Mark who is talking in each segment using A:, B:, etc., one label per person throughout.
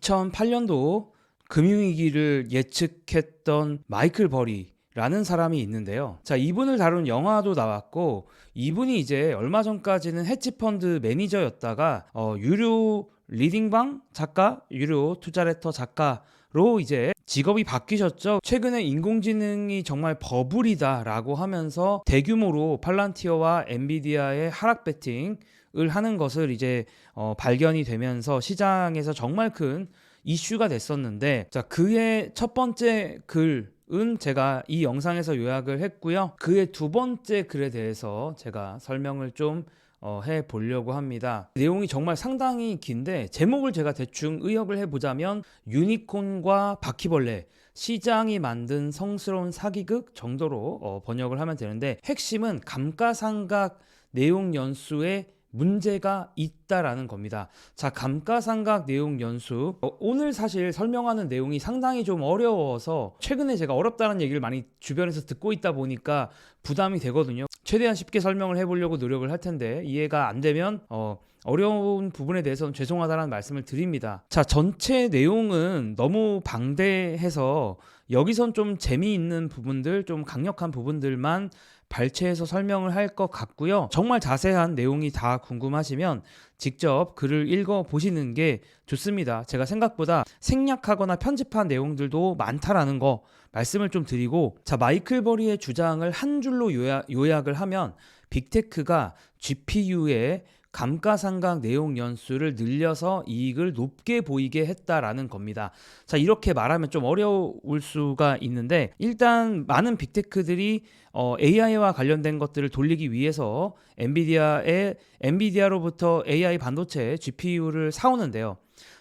A: 2008년도 금융위기를 예측했던 마이클 버리 라는 사람이 있는데요. 자, 이분을 다룬 영화도 나왔고, 이분이 이제 얼마 전까지는 헤지펀드 매니저였다가, 어, 유료 리딩방 작가, 유료 투자레터 작가로 이제 직업이 바뀌셨죠. 최근에 인공지능이 정말 버블이다라고 하면서 대규모로 팔란티어와 엔비디아의 하락 배팅을 하는 것을 이제 어, 발견이 되면서 시장에서 정말 큰 이슈가 됐었는데 자 그의 첫 번째 글 은 제가 이 영상에서 요약을 했고요. 그의 두 번째 글에 대해서 제가 설명을 좀 어, 해 보려고 합니다. 내용이 정말 상당히 긴데 제목을 제가 대충 의역을 해 보자면 유니콘과 바퀴벌레 시장이 만든 성스러운 사기극 정도로 어, 번역을 하면 되는데 핵심은 감가상각 내용 연수에 문제가 있다라는 겁니다. 자, 감가상각 내용 연수. 어, 오늘 사실 설명하는 내용이 상당히 좀 어려워서 최근에 제가 어렵다는 얘기를 많이 주변에서 듣고 있다 보니까 부담이 되거든요. 최대한 쉽게 설명을 해보려고 노력을 할 텐데 이해가 안 되면 어, 어려운 부분에 대해서는 죄송하다는 말씀을 드립니다. 자, 전체 내용은 너무 방대해서 여기선 좀 재미있는 부분들, 좀 강력한 부분들만 발췌해서 설명을 할 것 같고요. 정말 자세한 내용이 다 궁금하시면 직접 글을 읽어 보시는 게 좋습니다. 제가 생각보다 생략하거나 편집한 내용들도 많다라는 거 말씀을 좀 드리고 자 마이클 버리의 주장을 한 줄로 요약, 요약을 하면 빅테크가 GPU의 감가상각 내용 연수를 늘려서 이익을 높게 보이게 했다라는 겁니다. 자, 이렇게 말하면 좀 어려울 수가 있는데 일단 많은 빅테크들이 어, AI와 관련된 것들을 돌리기 위해서 엔비디아의 엔비디아로부터 AI 반도체 GPU를 사오는데요.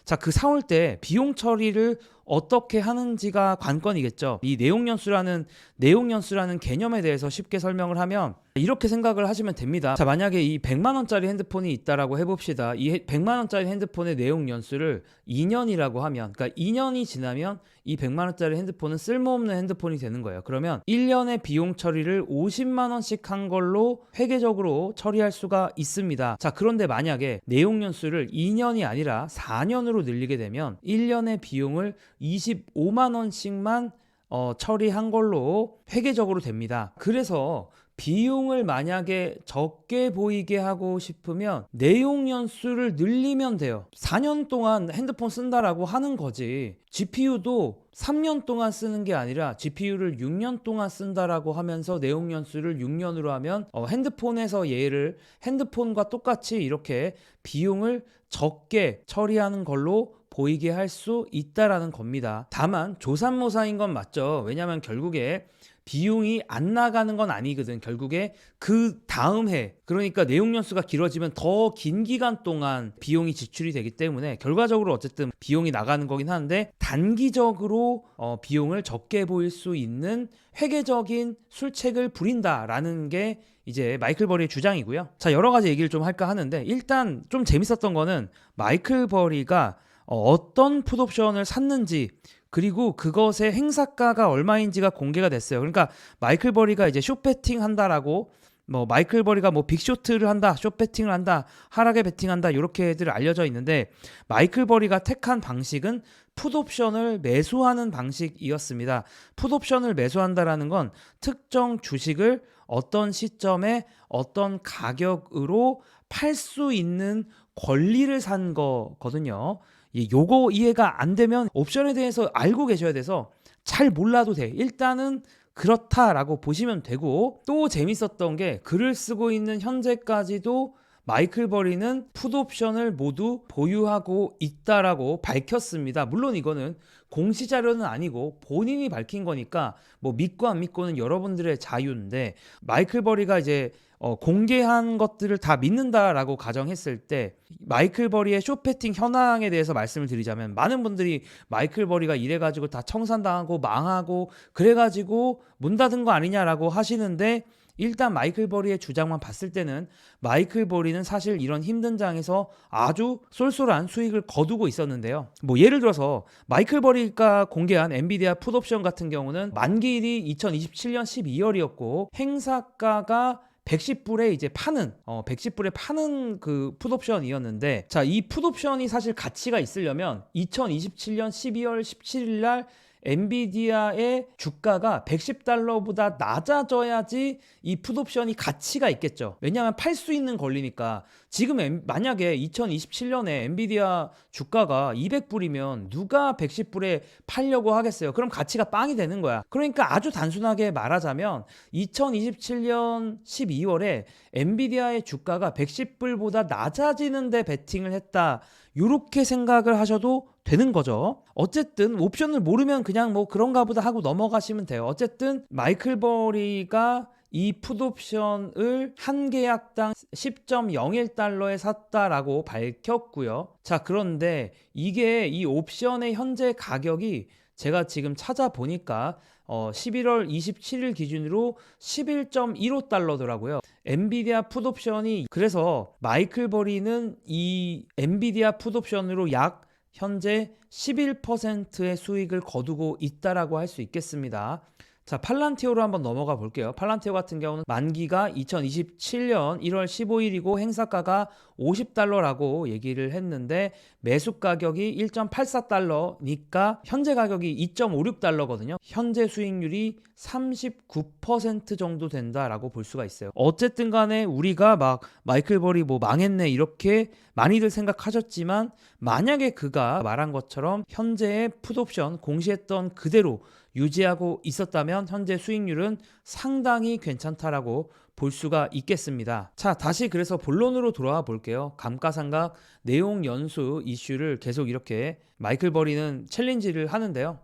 A: 자, 그 사올 때 비용 처리를 어떻게 하는지가 관건이겠죠. 이 내용 연수라는 내용 연수라는 개념에 대해서 쉽게 설명을 하면 이렇게 생각을 하시면 됩니다. 자, 만약에 이 100만 원짜리 핸드폰이 있다라고 해 봅시다. 이 100만 원짜리 핸드폰의 내용 연수를 2년이라고 하면 그러니까 2년이 지나면 이 100만 원짜리 핸드폰은 쓸모없는 핸드폰이 되는 거예요. 그러면 1년의 비용 처리를 50만 원씩 한 걸로 회계적으로 처리할 수가 있습니다. 자, 그런데 만약에 내용 연수를 2년이 아니라 4년으로 늘리게 되면 1년의 비용을 25만 원씩만 어, 처리한 걸로 회계적으로 됩니다. 그래서 비용을 만약에 적게 보이게 하고 싶으면 내용 연수를 늘리면 돼요. 4년 동안 핸드폰 쓴다라고 하는 거지. GPU도 3년 동안 쓰는 게 아니라 GPU를 6년 동안 쓴다라고 하면서 내용 연수를 6년으로 하면 어, 핸드폰에서 얘를 핸드폰과 똑같이 이렇게 비용을 적게 처리하는 걸로 보이게 할 수 있다라는 겁니다. 다만 조삼모사인 건 맞죠. 왜냐하면 결국에 비용이 안 나가는 건 아니거든. 결국에 그 다음 해, 그러니까 내용 연수가 길어지면 더 긴 기간 동안 비용이 지출이 되기 때문에 결과적으로 어쨌든 비용이 나가는 거긴 하는데 단기적으로 어, 비용을 적게 보일 수 있는 회계적인 술책을 부린다라는 게 이제 마이클 버리의 주장이고요. 자, 여러 가지 얘기를 좀 할까 하는데 일단 좀 재밌었던 거는 마이클 버리가 어, 어떤 풋옵션을 샀는지 그리고 그것의 행사가가 얼마인지가 공개가 됐어요. 그러니까 마이클 버리가 이제 쇼배팅 한다라고 뭐 마이클 버리가 뭐 빅쇼트를 한다, 쇼배팅을 한다, 하락에 베팅한다 이렇게들 알려져 있는데 마이클 버리가 택한 방식은 풋옵션을 매수하는 방식이었습니다. 풋옵션을 매수한다라는 건 특정 주식을 어떤 시점에 어떤 가격으로 팔 수 있는 권리를 산 거거든요. 이 요거 이해가 안 되면 옵션에 대해서 알고 계셔야 돼서 잘 몰라도 돼. 일단은 그렇다라고 보시면 되고 또 재밌었던 게 글을 쓰고 있는 현재까지도 마이클 버리는 풋옵션을 모두 보유하고 있다라고 밝혔습니다. 물론 이거는 공시 자료는 아니고 본인이 밝힌 거니까 뭐 믿고 안 믿고는 여러분들의 자유인데 마이클 버리가 이제 어, 공개한 것들을 다 믿는다라고 가정했을 때 마이클 버리의 쇼패팅 현황에 대해서 말씀을 드리자면 많은 분들이 마이클 버리가 이래가지고 다 청산당하고 망하고 그래가지고 문 닫은 거 아니냐라고 하시는데 일단 마이클 버리의 주장만 봤을 때는 마이클 버리는 사실 이런 힘든 장에서 아주 쏠쏠한 수익을 거두고 있었는데요. 뭐 예를 들어서 마이클 버리가 공개한 엔비디아 풋옵션 같은 경우는 만기일이 2027년 12월이었고 행사가가 110불에 이제 파는 어 110불에 파는 그 풋옵션이었는데 자, 이 풋옵션이 사실 가치가 있으려면 2027년 12월 17일 날 엔비디아의 주가가 110달러보다 낮아져야지 이 풋옵션이 가치가 있겠죠. 왜냐하면 팔 수 있는 권리니까. 지금 엔- 만약에 2027년에 엔비디아 주가가 200불이면 누가 110불에 팔려고 하겠어요. 그럼 가치가 빵이 되는 거야. 그러니까 아주 단순하게 말하자면 2027년 12월에 엔비디아의 주가가 110불보다 낮아지는데 베팅을 했다. 이렇게 생각을 하셔도 되는 거죠. 어쨌든 옵션을 모르면 그냥 뭐 그런가 보다 하고 넘어가시면 돼요. 어쨌든 마이클 버리가 이 풋옵션을 한 계약당 10.01달러에 샀다라고 밝혔고요. 자, 그런데 이게 이 옵션의 현재 가격이 제가 지금 찾아보니까 어, 11월 27일 기준으로 11.15달러더라고요. 엔비디아 풋옵션이 그래서 마이클 버리는 이 엔비디아 풋옵션으로 약 현재 11%의 수익을 거두고 있다라고 할 수 있겠습니다. 자, 팔란티오로 한번 넘어가 볼게요. 팔란티오 같은 경우는 만기가 2027년 1월 15일이고 행사가가 50달러라고 얘기를 했는데 매수 가격이 1.84달러니까 현재 가격이 2.56달러거든요. 현재 수익률이 39% 정도 된다라고 볼 수가 있어요. 어쨌든 간에 우리가 막 마이클 버리 뭐 망했네 이렇게 많이들 생각하셨지만 만약에 그가 말한 것처럼 현재의 풋옵션 공시했던 그대로 유지하고 있었다면 현재 수익률은 상당히 괜찮다라고 볼 수가 있겠습니다. 자, 다시 그래서 본론으로 돌아와 볼게요. 감가상각 내용 연수 이슈를 계속 이렇게 마이클 버리는 챌린지를 하는데요.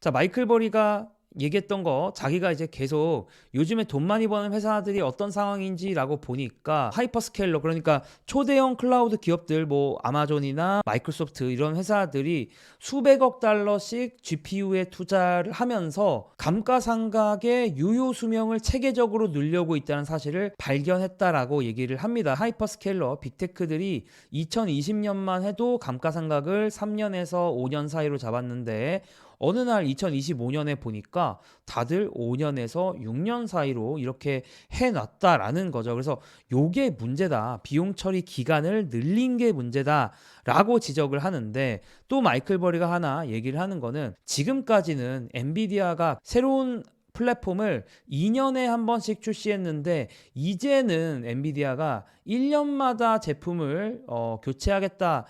A: 자, 마이클 버리가 얘기했던 거 자기가 이제 계속 요즘에 돈 많이 버는 회사들이 어떤 상황인지라고 보니까 하이퍼스케일러 그러니까 초대형 클라우드 기업들 뭐 아마존이나 마이크로소프트 이런 회사들이 수백억 달러씩 GPU에 투자를 하면서 감가상각의 유효 수명을 체계적으로 늘려고 있다는 사실을 발견했다라고 얘기를 합니다. 하이퍼스케일러 빅테크들이 2020년만 해도 감가상각을 3년에서 5년 사이로 잡았는데 어느 날 2025년에 보니까 다들 5년에서 6년 사이로 이렇게 해놨다라는 거죠. 그래서 요게 문제다. 비용 처리 기간을 늘린 게 문제다 라고 지적을 하는데 또 마이클 버리가 하나 얘기를 하는 거는 지금까지는 엔비디아가 새로운 플랫폼을 2년에 한 번씩 출시했는데 이제는 엔비디아가 1년마다 제품을 어, 교체하겠다.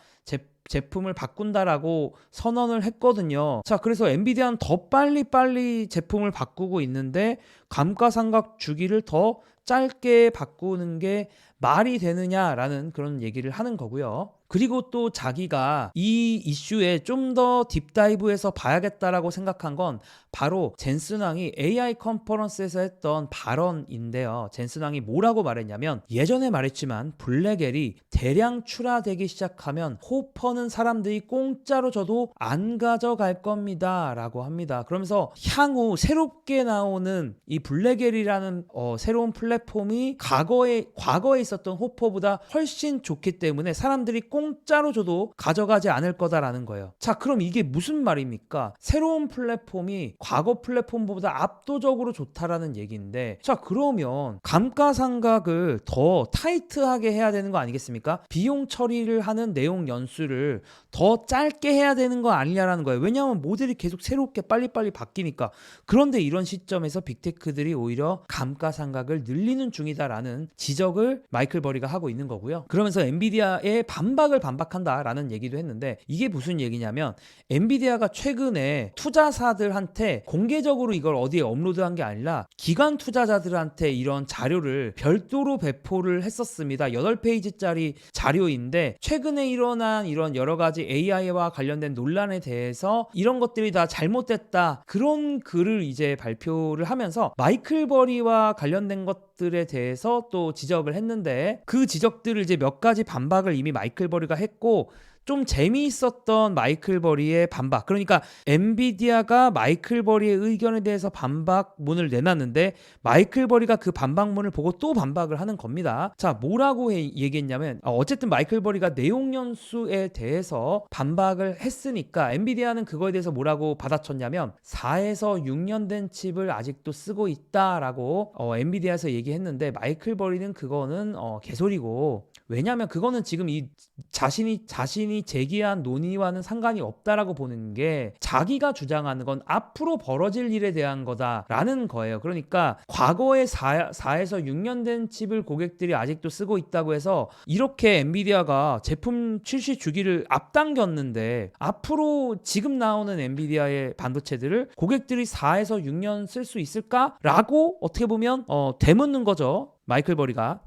A: 제, 제품을 바꾼다라고 선언을 했거든요. 자, 그래서 엔비디아는 더 빨리빨리 제품을 바꾸고 있는데 감가상각 주기를 더 짧게 바꾸는 게 말이 되느냐라는 그런 얘기를 하는 거고요. 그리고 또 자기가 이 이슈에 좀 더 딥다이브해서 봐야겠다라고 생각한 건 바로 젠스낭이 AI 컨퍼런스에서 했던 발언인데요. 젠스낭이 뭐라고 말했냐면 예전에 말했지만 블랙엘이 대량 출하되기 시작하면 호퍼는 사람들이 공짜로 줘도 안 가져갈 겁니다. 라고 합니다. 그러면서 향후 새롭게 나오는 이 블랙엘이라는 어, 새로운 플랫폼이 과거에 과거에 있었던 호퍼보다 훨씬 좋기 때문에 사람들이 공짜로 줘도 가져가지 않을 거다라는 거예요. 자, 그럼 이게 무슨 말입니까? 새로운 플랫폼이 과거 플랫폼보다 압도적으로 좋다라는 얘기인데, 자, 그러면 감가상각을 더 타이트하게 해야 되는 거 아니겠습니까? 비용 처리를 하는 내용 연수를 더 짧게 해야 되는 거 아니냐라는 거예요. 왜냐하면 모델이 계속 새롭게 빨리빨리 바뀌니까. 그런데 이런 시점에서 빅테크들이 오히려 감가상각을 늘리는 중이다라는 지적을 마이클 버리가 하고 있는 거고요. 그러면서 엔비디아의 반박 을 반박한다라는 얘기도 했는데 이게 무슨 얘기냐면 엔비디아가 최근에 투자사들한테 공개적으로 이걸 어디에 업로드한 게 아니라 기관 투자자들한테 이런 자료를 별도로 배포를 했었습니다. 8페이지짜리 자료인데 최근에 일어난 이런 여러 가지 AI와 관련된 논란에 대해서 이런 것들이 다 잘못됐다. 그런 글을 이제 발표를 하면서 마이클 버리와 관련된 것들에 대해서 또 지적을 했는데 그 지적들을 이제 몇 가지 반박을 이미 마이클 버리 가 했고 좀 재미있었던 마이클 버리의 반박. 그러니까 엔비디아가 마이클 버리의 의견에 대해서 반박문을 내놨는데 마이클 버리가 그 반박문을 보고 또 반박을 하는 겁니다. 자, 뭐라고 해- 얘기했냐면 어, 어쨌든 마이클 버리가 내용 연수에 대해서 반박을 했으니까 엔비디아는 그거에 대해서 뭐라고 받아쳤냐면 4에서 6년 된 칩을 아직도 쓰고 있다라고 어, 엔비디아에서 얘기했는데 마이클 버리는 그거는 어, 개소리고 왜냐하면 그거는 지금 이 자신이 자신이 제기한 논의와는 상관이 없다라고 보는 게 자기가 주장하는 건 앞으로 벌어질 일에 대한 거다라는 거예요. 그러니까 과거에 4, 4에서 6년 된 칩을 고객들이 아직도 쓰고 있다고 해서 이렇게 엔비디아가 제품 출시 주기를 앞당겼는데 앞으로 지금 나오는 엔비디아의 반도체들을 고객들이 4에서 6년 쓸 수 있을까라고 어떻게 보면 어, 되묻는 거죠. 마이클 버리가.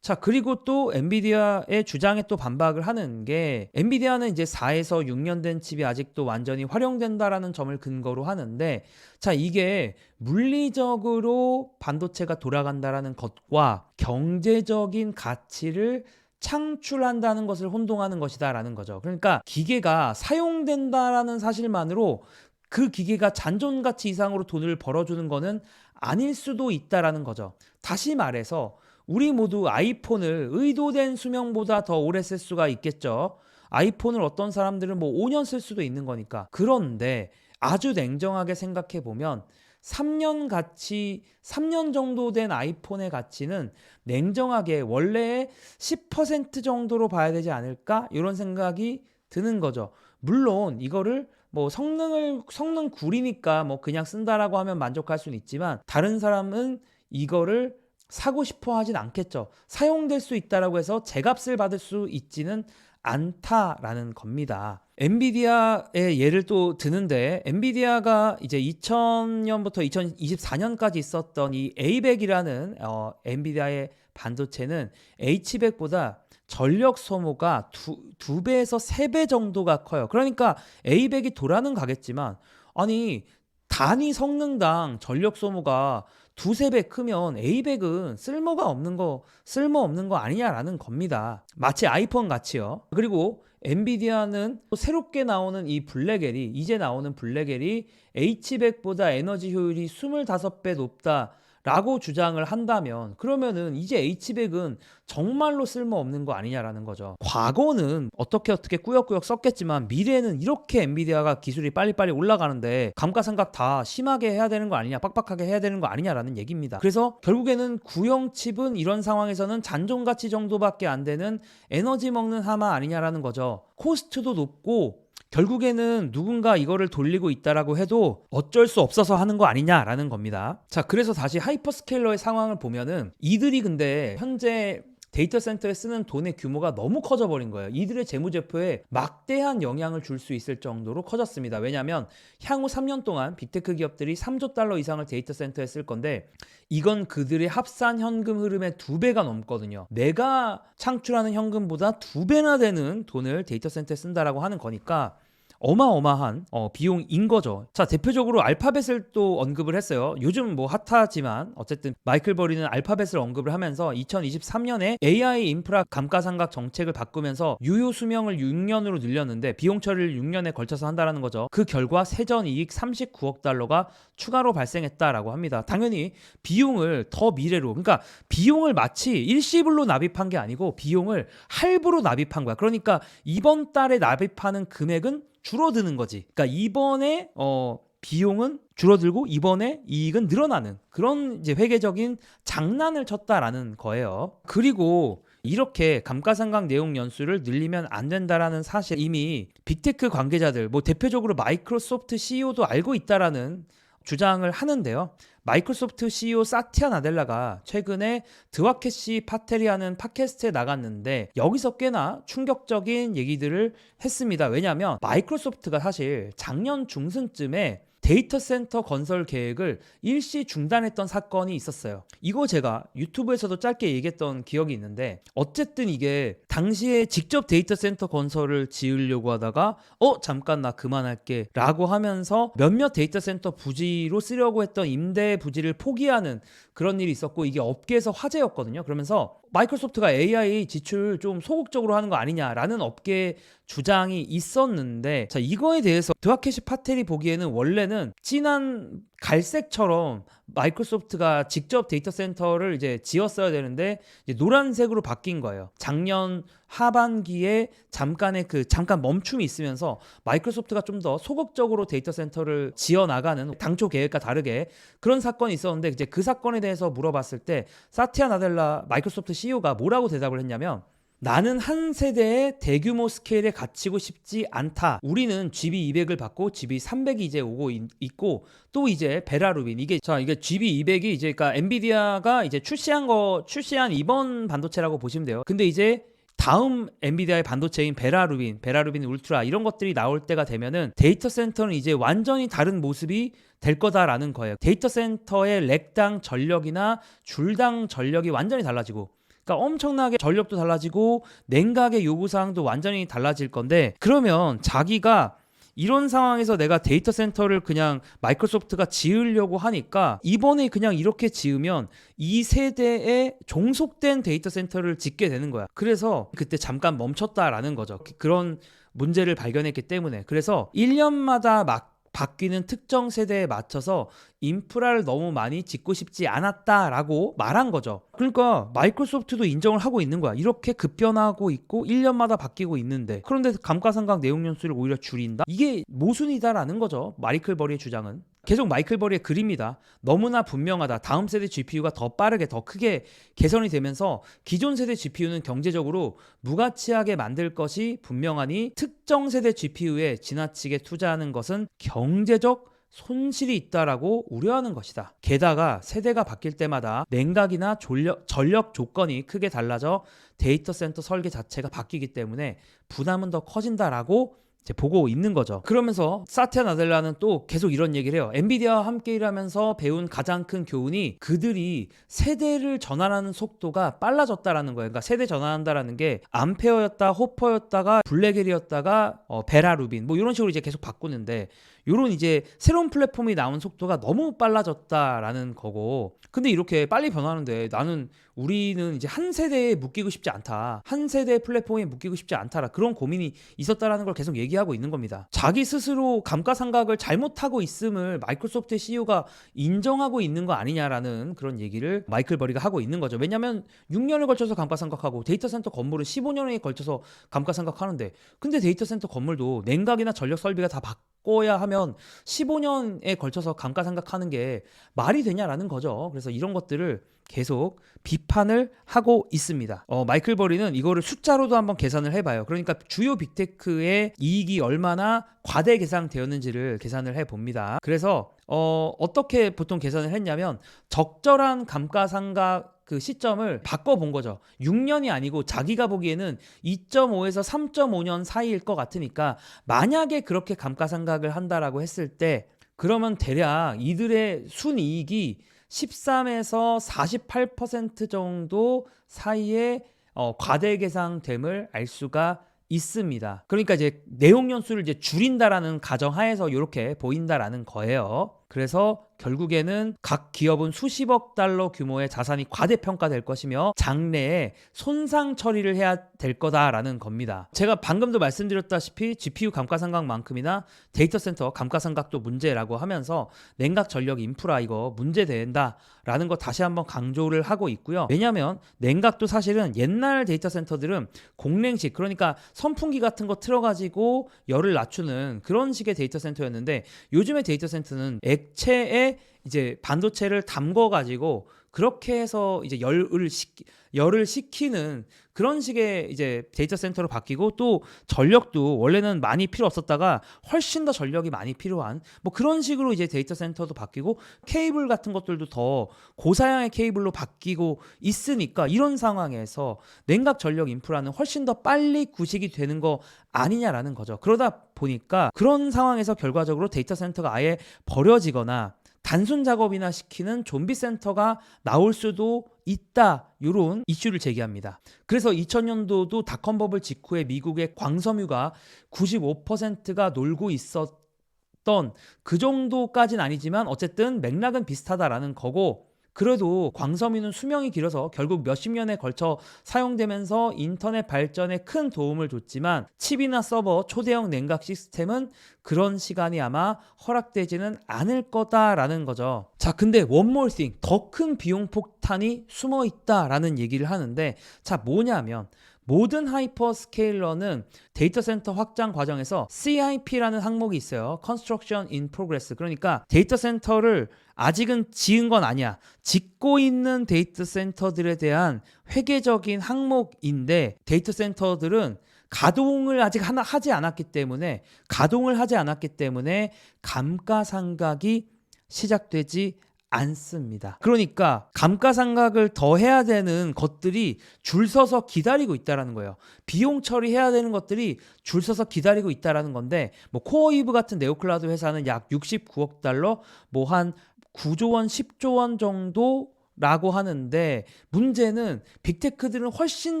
A: 자, 그리고 또 엔비디아의 주장에 또 반박을 하는 게 엔비디아는 이제 4에서 6년 된 칩이 아직도 완전히 활용된다라는 점을 근거로 하는데 자, 이게 물리적으로 반도체가 돌아간다라는 것과 경제적인 가치를 창출한다는 것을 혼동하는 것이다라는 거죠. 그러니까 기계가 사용된다라는 사실만으로 그 기계가 잔존 가치 이상으로 돈을 벌어주는 거는 아닐 수도 있다라는 거죠. 다시 말해서 우리 모두 아이폰을 의도된 수명보다 더 오래 쓸 수가 있겠죠. 아이폰을 어떤 사람들은 뭐 5년 쓸 수도 있는 거니까. 그런데 아주 냉정하게 생각해 보면 3년 가치, 3년 정도 된 아이폰의 가치는 냉정하게 원래의 10% 정도로 봐야 되지 않을까? 이런 생각이 드는 거죠. 물론 이거를 뭐 성능을 성능 구리니까 뭐 그냥 쓴다라고 하면 만족할 수는 있지만 다른 사람은 이거를 사고 싶어 하진 않겠죠. 사용될 수 있다라고 해서 제값을 받을 수 있지는 않다라는 겁니다. 엔비디아의 예를 또 드는데 엔비디아가 이제 2000년부터 2024년까지 있었던 이 A100이라는 어, 엔비디아의 반도체는 H100보다 전력 소모가 두, 두 배에서 세 배 정도가 커요. 그러니까 A100이 돌아는 가겠지만 아니 단위 성능당 전력 소모가 두세 배 크면 A100은 쓸모가 없는 거, 쓸모 없는 거 아니냐라는 겁니다. 마치 아이폰 같이요. 그리고 엔비디아는 또 새롭게 나오는 이 블랙엘이, 이제 나오는 블랙엘이 H100보다 에너지 효율이 25배 높다. 라고 주장을 한다면 그러면은 이제 H100은 정말로 쓸모없는 거 아니냐라는 거죠. 과거는 어떻게 어떻게 꾸역꾸역 썼겠지만 미래는 이렇게 엔비디아가 기술이 빨리빨리 올라가는데 감가상각 다 심하게 해야 되는 거 아니냐 빡빡하게 해야 되는 거 아니냐라는 얘기입니다. 그래서 결국에는 구형 칩은 이런 상황에서는 잔존 가치 정도밖에 안 되는 에너지 먹는 하마 아니냐라는 거죠. 코스트도 높고 결국에는 누군가 이거를 돌리고 있다라고 해도 어쩔 수 없어서 하는 거 아니냐라는 겁니다. 자, 그래서 다시 하이퍼스케일러의 상황을 보면은 이들이 근데 현재 데이터 센터에 쓰는 돈의 규모가 너무 커져 버린 거예요. 이들의 재무제표에 막대한 영향을 줄 수 있을 정도로 커졌습니다. 왜냐하면 향후 3년 동안 빅테크 기업들이 3조 달러 이상을 데이터 센터에 쓸 건데 이건 그들의 합산 현금 흐름의 두 배가 넘거든요. 내가 창출하는 현금보다 두 배나 되는 돈을 데이터 센터에 쓴다라고 하는 거니까 어마어마한 어, 비용인 거죠. 자, 대표적으로 알파벳을 또 언급을 했어요. 요즘 뭐 핫하지만 어쨌든 마이클 버리는 알파벳을 언급을 하면서 2023년에 AI 인프라 감가상각 정책을 바꾸면서 유효 수명을 6년으로 늘렸는데 비용 처리를 6년에 걸쳐서 한다라는 거죠. 그 결과 세전 이익 39억 달러가 추가로 발생했다라고 합니다. 당연히 비용을 더 미래로 그러니까 비용을 마치 일시불로 납입한 게 아니고 비용을 할부로 납입한 거야. 그러니까 이번 달에 납입하는 금액은 줄어드는 거지. 그러니까 이번에 어 비용은 줄어들고 이번에 이익은 늘어나는 그런 이제 회계적인 장난을 쳤다라는 거예요. 그리고 이렇게 감가상각 내용 연수를 늘리면 안 된다라는 사실 이미 빅테크 관계자들 뭐 대표적으로 마이크로소프트 CEO도 알고 있다라는 주장을 하는데요. 마이크로소프트 CEO 사티아 나델라가 최근에 드와케시 파테리하는 팟캐스트에 나갔는데 여기서 꽤나 충격적인 얘기들을 했습니다. 왜냐하면 마이크로소프트가 사실 작년 중순쯤에 데이터 센터 건설 계획을 일시 중단했던 사건이 있었어요. 이거 제가 유튜브에서도 짧게 얘기했던 기억이 있는데 어쨌든 이게 당시에 직접 데이터 센터 건설을 지으려고 하다가 어 잠깐 나 그만할게 라고 하면서 몇몇 데이터 센터 부지로 쓰려고 했던 임대 부지를 포기하는 그런 일이 있었고 이게 업계에서 화제였거든요. 그러면서 마이크로소프트가 AI 지출 좀 소극적으로 하는 거 아니냐라는 업계 주장이 있었는데 자 이거에 대해서 드와케시 파텔이 보기에는 원래는 진한 갈색처럼 마이크로소프트가 직접 데이터 센터를 이제 지었어야 되는데 이제 노란색으로 바뀐 거예요. 작년 하반기에 잠깐의 그 잠깐 멈춤이 있으면서 마이크로소프트가 좀 더 소극적으로 데이터 센터를 지어 나가는 당초 계획과 다르게 그런 사건이 있었는데 이제 그 사건에 대해서 물어봤을 때 사티아 나델라 마이크로소프트 CEO가 뭐라고 대답을 했냐면 나는 한 세대의 대규모 스케일에 갇히고 싶지 않다. 우리는 GB200을 받고 GB300이 이제 오고 있, 있고 또 이제 베라루빈 이게 자 이게 GB200이 이제 그러니까 엔비디아가 이제 출시한 거 출시한 이번 반도체라고 보시면 돼요. 근데 이제 다음 엔비디아의 반도체인 베라루빈, 베라루빈 울트라 이런 것들이 나올 때가 되면은 데이터 센터는 이제 완전히 다른 모습이 될 거다라는 거예요. 데이터 센터의 렉당 전력이나 줄당 전력이 완전히 달라지고 그러니까 엄청나게 전력도 달라지고 냉각의 요구 사항도 완전히 달라질 건데 그러면 자기가 이런 상황에서 내가 데이터 센터를 그냥 마이크로소프트가 지으려고 하니까 이번에 그냥 이렇게 지으면 이 세대에 종속된 데이터 센터를 짓게 되는 거야. 그래서 그때 잠깐 멈췄다라는 거죠. 그- 그런 문제를 발견했기 때문에. 그래서 1년마다 막 바뀌는 특정 세대에 맞춰서 인프라를 너무 많이 짓고 싶지 않았다라고 말한 거죠. 그러니까 마이크로소프트도 인정을 하고 있는 거야. 이렇게 급변하고 있고 1년마다 바뀌고 있는데 그런데 감가상각 내용 연수를 오히려 줄인다? 이게 모순이다라는 거죠. 마이클 버리의 주장은. 계속 마이클 버리의 글입니다. 너무나 분명하다. 다음 세대 GPU가 더 빠르게 더 크게 개선이 되면서 기존 세대 GPU는 경제적으로 무가치하게 만들 것이 분명하니 특정 세대 GPU에 지나치게 투자하는 것은 경제적 손실이 있다라고 우려하는 것이다. 게다가 세대가 바뀔 때마다 냉각이나 졸력, 전력 조건이 크게 달라져 데이터 센터 설계 자체가 바뀌기 때문에 부담은 더 커진다라고 보고 있는 거죠. 그러면서 사티아 나델라는 또 계속 이런 얘기를 해요. 엔비디아와 함께 일하면서 배운 가장 큰 교훈이 그들이 세대를 전환하는 속도가 빨라졌다라는 거예요. 그러니까 세대 전환한다라는 게 암페어였다, 호퍼였다가 블랙엘이었다가 어, 베라루빈 뭐 이런 식으로 이제 계속 바꾸는데 요런 이제 새로운 플랫폼이 나온 속도가 너무 빨라졌다라는 거고. 근데 이렇게 빨리 변하는데 나는 우리는 이제 한 세대에 묶이고 싶지 않다. 한 세대 플랫폼에 묶이고 싶지 않다라. 그런 고민이 있었다라는 걸 계속 얘기하고 있는 겁니다. 자기 스스로 감가상각을 잘못하고 있음을 마이크로소프트 CEO가 인정하고 있는 거 아니냐라는 그런 얘기를 마이클 버리가 하고 있는 거죠. 왜냐하면 6년을 걸쳐서 감가상각하고 데이터 센터 건물은 15년에 걸쳐서 감가상각하는데. 근데 데이터 센터 건물도 냉각이나 전력 설비가 다 바꿔야 하면 15년에 걸쳐서 감가상각하는 게 말이 되냐라는 거죠. 그래서 이런 것들을 계속 비판을 하고 있습니다. 어, 마이클 버리는 이거를 숫자로도 한번 계산을 해봐요. 그러니까 주요 빅테크의 이익이 얼마나 과대 계산되었는지를 계산을 해봅니다. 그래서 어, 어떻게 보통 계산을 했냐면 적절한 감가상각 그 시점을 바꿔본 거죠. 6년이 아니고 자기가 보기에는 2.5에서 3.5년 사이일 것 같으니까 만약에 그렇게 감가상각을 한다라고 했을 때 그러면 대략 이들의 순이익이 13에서 48% 정도 사이에 어, 과대 계상됨을 알 수가 있습니다. 그러니까 이제 내용 연수를 이제 줄인다라는 가정하에서 이렇게 보인다라는 거예요. 그래서 결국에는 각 기업은 수십억 달러 규모의 자산이 과대평가될 것이며 장래에 손상 처리를 해야 될 거다라는 겁니다. 제가 방금도 말씀드렸다시피 GPU 감가상각만큼이나 데이터 센터 감가상각도 문제라고 하면서 냉각 전력 인프라 이거 문제된다라는 거 다시 한번 강조를 하고 있고요. 왜냐하면 냉각도 사실은 옛날 데이터 센터들은 공랭식 그러니까 선풍기 같은 거 틀어가지고 열을 낮추는 그런 식의 데이터 센터였는데 요즘의 데이터 센터는 액체에 이제 반도체를 담궈 가지고 그렇게 해서 이제 열을 식 열을 식히는 그런 식의 이제 데이터 센터로 바뀌고 또 전력도 원래는 많이 필요 없었다가 훨씬 더 전력이 많이 필요한 뭐 그런 식으로 이제 데이터 센터도 바뀌고 케이블 같은 것들도 더 고사양의 케이블로 바뀌고 있으니까 이런 상황에서 냉각 전력 인프라는 훨씬 더 빨리 구식이 되는 거 아니냐라는 거죠. 그러다 보니까 그런 상황에서 결과적으로 데이터 센터가 아예 버려지거나 단순 작업이나 시키는 좀비 센터가 나올 수도 있다. 이런 이슈를 제기합니다. 그래서 2000년도도 닷컴 버블 직후에 미국의 광섬유가 95%가 놀고 있었던 그 정도까지는 아니지만 어쨌든 맥락은 비슷하다라는 거고 그래도 광섬유는 수명이 길어서 결국 몇십 년에 걸쳐 사용되면서 인터넷 발전에 큰 도움을 줬지만 칩이나 서버, 초대형 냉각 시스템은 그런 시간이 아마 허락되지는 않을 거다라는 거죠. 자, 근데 one more thing. 더큰 비용 폭탄이 숨어 있다라는 얘기를 하는데 자, 뭐냐면 모든 하이퍼스케일러는 데이터 센터 확장 과정에서 CIP라는 항목이 있어요. Construction in Progress. 그러니까 데이터 센터를 아직은 지은 건 아니야. 짓고 있는 데이터 센터들에 대한 회계적인 항목인데 데이터 센터들은 가동을 아직 하나 하지 않았기 때문에 가동을 하지 않았기 때문에 감가상각이 시작되지 않습니다. 그러니까 감가상각을 더 해야 되는 것들이 줄 서서 기다리고 있다라는 거예요. 비용 처리해야 되는 것들이 줄 서서 기다리고 있다라는 건데 뭐 코어이브 같은 네오클라우드 회사는 약 69억 달러 뭐 한 9조 원, 10조 원 정도 라고 하는데 문제는 빅테크들은 훨씬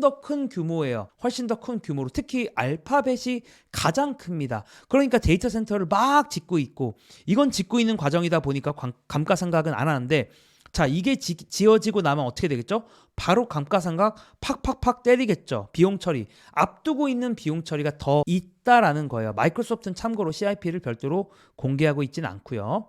A: 더 큰 규모예요. 훨씬 더 큰 규모로 특히 알파벳이 가장 큽니다. 그러니까 데이터 센터를 막 짓고 있고 이건 짓고 있는 과정이다 보니까 관- 감가상각은 안 하는데 자 이게 지, 지어지고 나면 어떻게 되겠죠? 바로 감가상각 팍팍팍 때리겠죠. 비용 처리 앞두고 있는 비용 처리가 더 있다라는 거예요. 마이크로소프트는 참고로 CIP를 별도로 공개하고 있지는 않고요.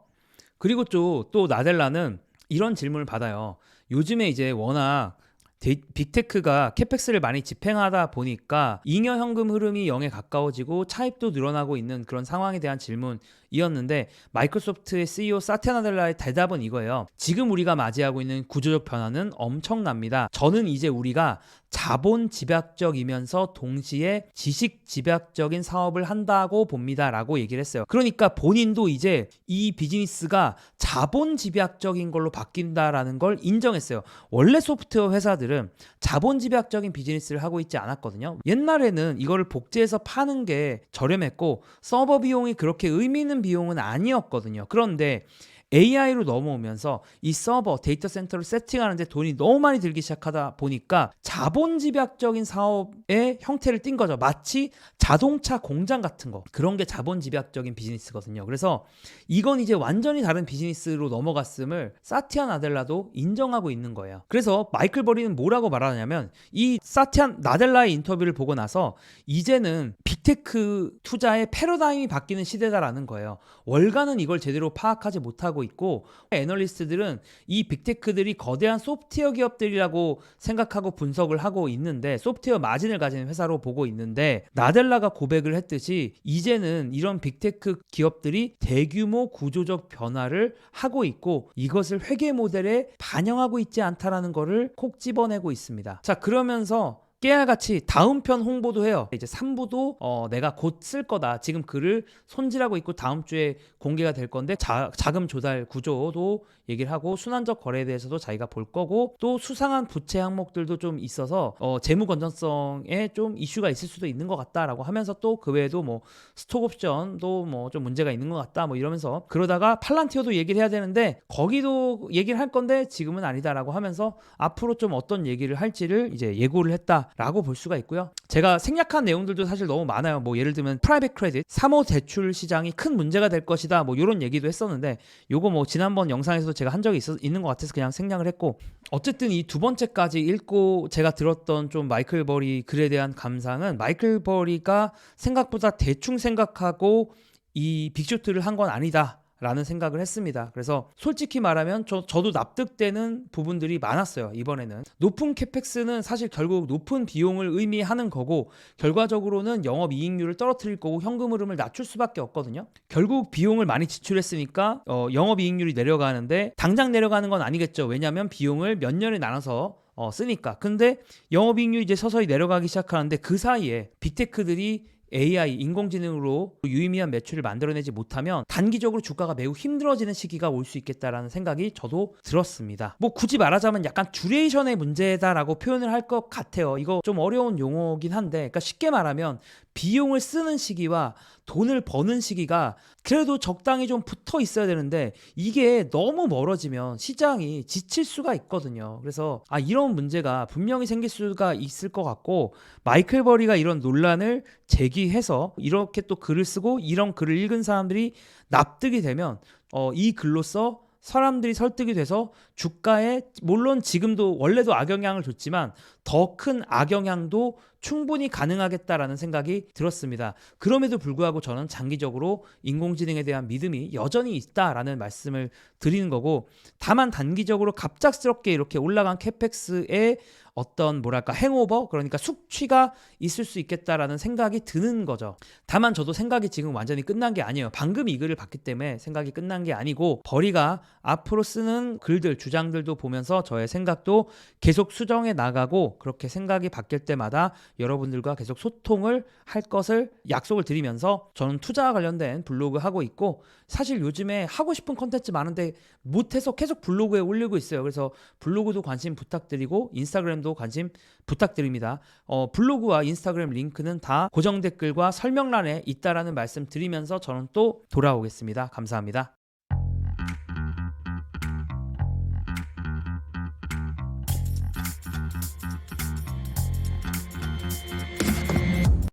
A: 그리고 또, 또 나델라는 이런 질문을 받아요. 요즘에 이제 워낙 데이- 빅테크가 캐펙스를 많이 집행하다 보니까 잉여 현금 흐름이 0에 가까워지고 차입도 늘어나고 있는 그런 상황에 대한 질문 이었는데 마이크로소프트의 CEO 사티아 나델라의 대답은 이거예요. 지금 우리가 맞이하고 있는 구조적 변화는 엄청납니다. 저는 이제 우리가 자본 집약적이면서 동시에 지식 집약적인 사업을 한다고 봅니다라고 얘기를 했어요. 그러니까 본인도 이제 이 비즈니스가 자본 집약적인 걸로 바뀐다라는 걸 인정했어요. 원래 소프트웨어 회사들은 자본 집약적인 비즈니스를 하고 있지 않았거든요. 옛날에는 이거를 복제해서 파는 게 저렴했고 서버 비용이 그렇게 의미 있는 비용은 아니었거든요. 그런데 AI로 넘어오면서 이 서버 데이터 센터를 세팅하는데 돈이 너무 많이 들기 시작하다 보니까 자본 집약적인 사업의 형태를 띈 거죠. 마치 자동차 공장 같은 거. 그런 게 자본 집약적인 비즈니스거든요. 그래서 이건 이제 완전히 다른 비즈니스로 넘어갔음을 사티아 나델라도 인정하고 있는 거예요. 그래서 마이클 버리는 뭐라고 말하냐면 이 사티아 나델라의 인터뷰를 보고 나서 이제는 빅테크 투자의 패러다임이 바뀌는 시대다라는 거예요. 월가는 이걸 제대로 파악하지 못하고 있고 애널리스트들은 이 빅테크들이 거대한 소프트웨어 기업들이라고 생각하고 분석을 하고 있는데 소프트웨어 마진을 가지는 회사로 보고 있는데 나델라가 고백을 했듯이 이제는 이런 빅테크 기업들이 대규모 구조적 변화를 하고 있고 이것을 회계 모델에 반영하고 있지 않다라는 거를 콕 집어내고 있습니다. 자 그러면서 깨알같이 다음 편 홍보도 해요. 이제 3부도 어, 내가 곧 쓸 거다. 지금 글을 손질하고 있고 다음 주에 공개가 될 건데 자, 자금 조달 구조도 얘기를 하고 순환적 거래에 대해서도 자기가 볼 거고 또 수상한 부채 항목들도 좀 있어서 어, 재무 건전성에 좀 이슈가 있을 수도 있는 것 같다라고 하면서 또 그 외에도 뭐 스톡 옵션도 뭐 좀 문제가 있는 것 같다 뭐 이러면서 그러다가 팔란티어도 얘기를 해야 되는데 거기도 얘기를 할 건데 지금은 아니다라고 하면서 앞으로 좀 어떤 얘기를 할지를 이제 예고를 했다 라고 볼 수가 있고요. 제가 생략한 내용들도 사실 너무 많아요. 뭐 예를 들면 프라이빗 크레딧, 사모 대출 시장이 큰 문제가 될 것이다. 뭐 이런 얘기도 했었는데 요거 뭐 지난번 영상에서도 제가 한 적이 있어, 있는 것 같아서 그냥 생략을 했고 어쨌든 이 두 번째까지 읽고 제가 들었던 좀 마이클 버리 글에 대한 감상은 마이클 버리가 생각보다 대충 생각하고 이 빅쇼트를 한 건 아니다. 라는 생각을 했습니다. 그래서 솔직히 말하면 저, 저도 납득되는 부분들이 많았어요. 이번에는. 높은 캐펙스는 사실 결국 높은 비용을 의미하는 거고 결과적으로는 영업 이익률을 떨어뜨릴 거고 현금 흐름을 낮출 수밖에 없거든요. 결국 비용을 많이 지출했으니까 어, 영업 이익률이 내려가는데 당장 내려가는 건 아니겠죠. 왜냐하면 비용을 몇 년에 나눠서 어, 쓰니까. 근데 영업이익률이 이제 서서히 내려가기 시작하는데 그 사이에 빅테크들이 AI 인공지능으로 유의미한 매출을 만들어내지 못하면 단기적으로 주가가 매우 힘들어지는 시기가 올 수 있겠다라는 생각이 저도 들었습니다. 뭐 굳이 말하자면 약간 듀레이션의 문제다라고 표현을 할 것 같아요. 이거 좀 어려운 용어긴 한데, 그러니까 쉽게 말하면 비용을 쓰는 시기와 돈을 버는 시기가 그래도 적당히 좀 붙어 있어야 되는데 이게 너무 멀어지면 시장이 지칠 수가 있거든요. 그래서 아 이런 문제가 분명히 생길 수가 있을 것 같고 마이클 버리가 이런 논란을 제기해서 이렇게 또 글을 쓰고 이런 글을 읽은 사람들이 납득이 되면 어, 이 글로써 사람들이 설득이 돼서 주가에 물론 지금도 원래도 악영향을 줬지만 더 큰 악영향도 충분히 가능하겠다라는 생각이 들었습니다. 그럼에도 불구하고 저는 장기적으로 인공지능에 대한 믿음이 여전히 있다라는 말씀을 드리는 거고 다만 단기적으로 갑작스럽게 이렇게 올라간 캐펙스의 어떤 뭐랄까 행오버 그러니까 숙취가 있을 수 있겠다라는 생각이 드는 거죠. 다만 저도 생각이 지금 완전히 끝난 게 아니에요. 방금 이 글을 봤기 때문에 생각이 끝난 게 아니고 버리가 앞으로 쓰는 글들 주장들도 보면서 저의 생각도 계속 수정해 나가고 그렇게 생각이 바뀔 때마다 여러분들과 계속 소통을 할 것을 약속을 드리면서 저는 투자와 관련된 블로그 하고 있고 사실 요즘에 하고 싶은 컨텐츠 많은데 못해서 계속 블로그에 올리고 있어요. 그래서 블로그도 관심 부탁드리고 인스타그램도 관심 부탁드립니다. 어, 블로그와 인스타그램 링크는 다 고정 댓글과 설명란에 있다라는 말씀 드리면서 저는 또 돌아오겠습니다. 감사합니다.